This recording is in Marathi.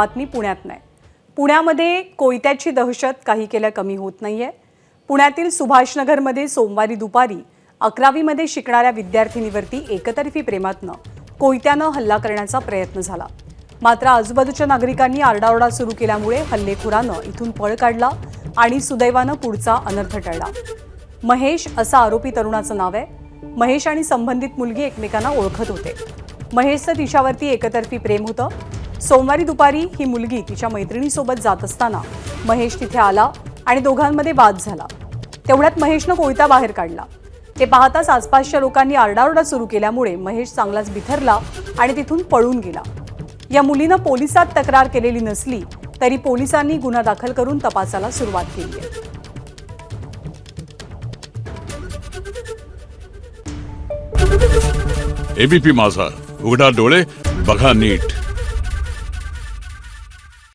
बातमी पुण्यात नाही. पुण्यामध्ये कोयत्याची दहशत काही केल्या कमी होत नाहीये. पुण्यातील सुभाषनगरमध्ये सोमवारी दुपारी अकरावीमध्ये शिकणाऱ्या विद्यार्थिनीवरती एकतर्फी प्रेमातनं कोयत्यानं हल्ला करण्याचा प्रयत्न झाला. मात्र आजूबाजूच्या नागरिकांनी आरडाओरडा सुरू केल्यामुळे हल्लेखोरानं इथून पळ काढला आणि सुदैवानं पुढचा अनर्थ टळला. महेश असं आरोपी तरुणाचं नाव आहे. महेश आणि संबंधित मुलगी एकमेकांना ओळखत होते. महेशचं तिच्यावरती एकतर्फी प्रेम होतं. सोमवारी दुपारी ही मुलगी तिच्या मैत्रिणीसोबत जात असताना महेश तिथे आला आणि दोघांमध्ये वाद झाला. तेवढ्यात महेशनं कोयता बाहेर काढला. ते पाहताच आसपासच्या लोकांनी आरडाओरडा सुरू केल्यामुळे महेश चांगलाच बिथरला आणि तिथून पळून गेला. या मुलीनं पोलिसात तक्रार केलेली नसली तरी पोलिसांनी गुन्हा दाखल करून तपासाला सुरुवात केली आहे. एबीपी माझा. उघडा डोळे बघा नीट.